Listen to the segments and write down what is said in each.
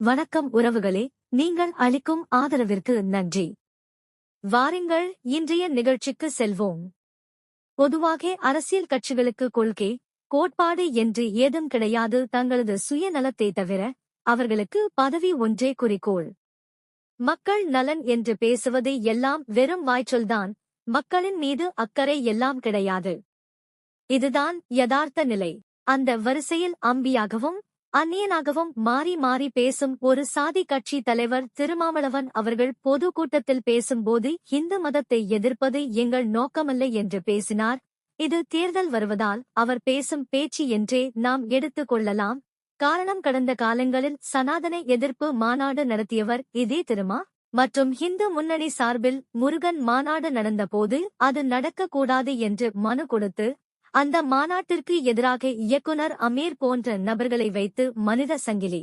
வணக்கம் உறவுகளே நீங்கள் அளிக்கும் ஆதரவிற்கு நன்றி. வாருங்கள் இன்றைய நிகழ்ச்சிக்கு செல்வோம். பொதுவாக அரசியல் கட்சிகளுக்கு கொள்கை கோட்பாடு என்று ஏதும் கிடையாது தங்களது சுயநலத்தை தவிர அவர்களுக்கு பதவி ஒன்றே குறிக்கோள். மக்கள் நலன் என்று பேசுவது எல்லாம் வெறும் வாய்ச்சொல்தான் மக்களின் மீது அக்கறை எல்லாம் கிடையாது. இதுதான் யதார்த்த நிலை. அந்த வரிசையில் அம்பியாகவும் அந்நியனாகவும் மாறி மாறி பேசும் ஒரு சாதி கட்சி தலைவர் திருமாவளவன் அவர்கள் பொதுக்கூட்டத்தில் பேசும்போது இந்து மதத்தை எதிர்ப்பது எங்கள் நோக்கமல்ல என்று பேசினார். இது தேர்தல் வருவதால் அவர் பேசும் பேச்சு என்றே நாம் எடுத்துக் கொள்ளலாம். காரணம் கடந்த காலங்களில் சனாதன எதிர்ப்பு மாநாடு நடத்தியவர் இதே திருமா. மற்றும் ஹிந்து முன்னணி சார்பில் முருகன் மாநாடு நடந்தபோது அது நடக்கக்கூடாது என்று மனு கொடுத்து அந்த மாநாட்டிற்கு எதிராக இயக்குனர் அமீர் போன்ற நபர்களை வைத்து மனித சங்கிலி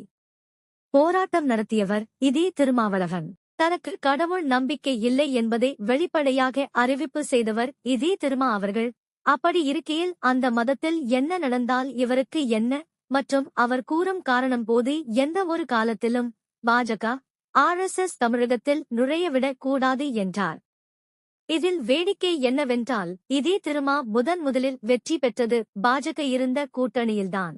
போராட்டம் நடத்தியவர் இதே திருமாவளவன். தனக்கு கடவுள் நம்பிக்கை இல்லை என்பதை வெளிப்படையாக அறிவிப்பு செய்தவர் இதே திருமா அவர்கள். அப்படி இருக்கையில் அந்த மதத்தில் என்ன நடந்தால் இவருக்கு என்ன? மற்றும் அவர் கூறும் காரணம் போது எந்த ஒரு காலத்திலும் பாஜக ஆர்எஸ்எஸ் தமிழகத்தில் நுழையவிடக் கூடாது என்றார். இதில் வேடிக்கை என்னவென்றால் இதே திருமா முதன் முதலில் வெற்றி பெற்றது பாஜக இருந்த கூட்டணியில்தான்.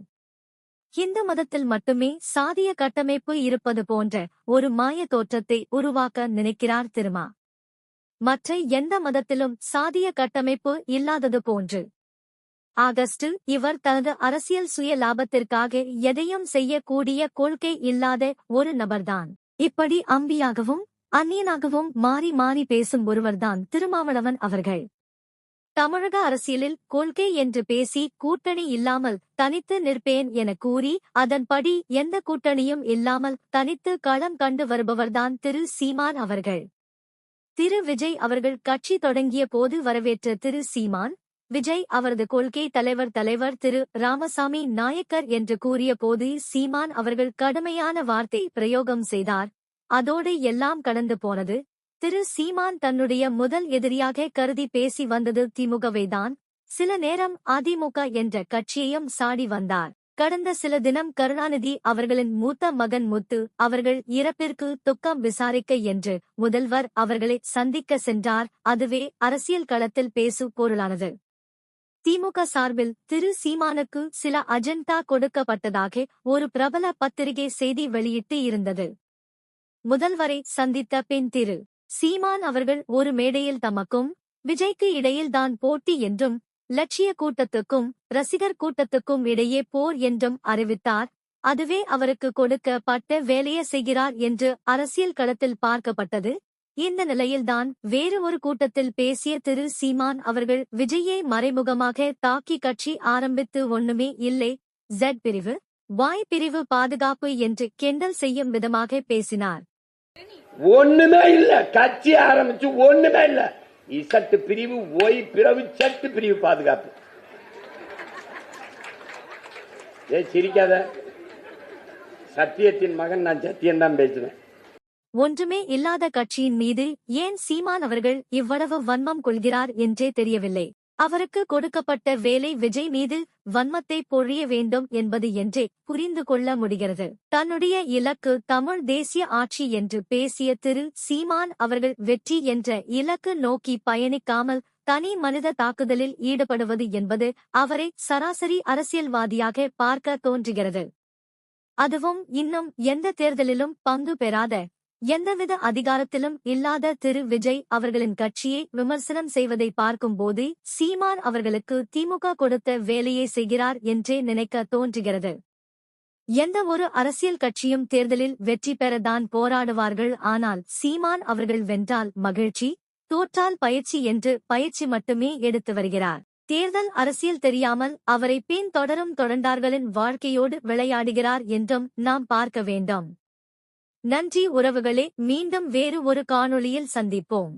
இந்து மதத்தில் மட்டுமே சாதிய கட்டமைப்பு இருப்பது போன்ற ஒரு மாய தோற்றத்தை உருவாக்க நினைக்கிறார் திருமா. மற்ற எந்த மதத்திலும் சாதிய கட்டமைப்பு இல்லாதது போன்று. ஆகஸ்டில் இவர் தனது அரசியல் சுய லாபத்திற்காக எதையும் செய்யக்கூடிய கொள்கை இல்லாத ஒரு நபர்தான். இப்படி அம்பியாகவும் அந்நியனாகவும் மாறி மாறி பேசும் ஒருவர்தான் திருமாவளவன் அவர்கள். தமிழக அரசியலில் கொள்கை என்று பேசி கூட்டணி இல்லாமல் தனித்து நிற்பேன் என கூறி அதன்படி எந்த கூட்டணியும் இல்லாமல் தனித்து களம் கண்டு வருபவர்தான் திரு. சீமான் அவர்கள். திரு. விஜய் அவர்கள் கட்சி தொடங்கிய போது வரவேற்ற திரு. சீமான் விஜய் அவரது கொள்கை தலைவர் தலைவர் திரு. ராமசாமி நாயக்கர் என்று கூறிய போது சீமான் அவர்கள் கடுமையான வார்த்தை பிரயோகம் செய்தார். அதோடு எல்லாம் கடந்து போனது. திரு சீமான் தன்னுடைய முதல் எதிரியாக கருதி பேசி வந்தது திமுகவைதான். சில நேரம் அதிமுக என்ற கட்சியையும் சாடி வந்தார். கடந்த சில தினம் கருணாநிதி அவர்களின் மூத்த மகன் முத்து அவர்கள் இறப்பிற்கு துக்கம் விசாரிக்க என்று முதல்வர் அவர்களை சந்திக்க சென்றார். அதுவே அரசியல் களத்தில் பேசு பொருளானது. திமுக சார்பில் திரு சீமானுக்கு சில அஜெண்டா கொடுக்கப்பட்டதாக ஒரு பிரபல பத்திரிகை செய்தி வெளியிட்டு இருந்தது. முதல்வரை சந்தித்த பின் திரு. சீமான் அவர்கள் ஒரு மேடையில் தமக்கும் விஜய்க்கு இடையில்தான் போட்டி என்றும் லட்சிய கூட்டத்துக்கும் ரசிகர் கூட்டத்துக்கும் இடையே போர் என்றும் அறிவித்தார். அதுவே அவருக்கு கொடுக்கப்பட்ட வேலையை செய்கிறார் என்று அரசியல் களத்தில் பார்க்கப்பட்டது. இந்த நிலையில்தான் வேறு ஒரு கூட்டத்தில் பேசிய திரு. சீமான் அவர்கள் விஜயை மறைமுகமாக தாக்கி கட்சி ஆரம்பித்து ஒண்ணுமே இல்லை. ஜெட் பிரிவு வாய் பிரிவு பாதுகாப்பு என்று கெண்டல் செய்யும் விதமாக பேசினார். ஒண்ணுமே இல்ல. கட்சி ஆரம்பிச்சு ஒண்ணுமே இல்ல. இசட்டு பிரிவு ஒய் பிறவு சட்டு பிரிவு பாதுகாப்பு. ஏ சிரிக்காத. சத்தியத்தின் மகன் நான் சத்தியம் தான் பேசுவேன். ஒன்றுமே இல்லாத கட்சியின் மீது ஏன் சீமான் அவர்கள் இவ்வளவு வன்மம் கொள்கிறார் என்றே தெரியவில்லை. அவருக்கு கொடுக்கப்பட்ட வேலை விஜய் மீது வன்மத்தை பொழிய வேண்டும் என்பது என்றே புரிந்து கொள்ள முடிகிறது. தன்னுடைய இலக்கு தமிழ் தேசிய ஆட்சி என்று பேசிய திரு. சீமான் அவர்கள் வெற்றி என்ற இலக்கு நோக்கி பயணிக்காமல் தனி மனித தாக்குதலில் ஈடுபடுவது என்பது அவரை சராசரி அரசியல்வாதியாக பார்க்க தோன்றுகிறது. அதுவும் இன்னும் எந்த தேர்தலிலும் பங்கு பெறாத எந்தவித அதிகாரத்திலும் இல்லாத திரு விஜய் அவர்களின் கட்சியை விமர்சனம் செய்வதை பார்க்கும்போது சீமான் அவர்களுக்கு திமுக கொடுத்த வேலையை செய்கிறார் என்றே நினைக்க தோன்றுகிறது. எந்த ஒரு அரசியல் கட்சியும் தேர்தலில் வெற்றி பெறதான் போராடுவார்கள். ஆனால் சீமான் அவர்கள் வென்றால் மகிழ்ச்சி தோற்றால் பயிற்சி என்று பயிற்சி மட்டுமே எடுத்து வருகிறார். தேர்தல் அரசியல் தெரியாமல் அவரை பின் தொடரும் தொடர்ந்தார்களின் வாழ்க்கையோடு விளையாடுகிறார் என்றும் நாம் பார்க்க வேண்டும். நன்றி உறவுகளே மீண்டும் வேறு ஒரு காணொளியில் சந்திப்போம்.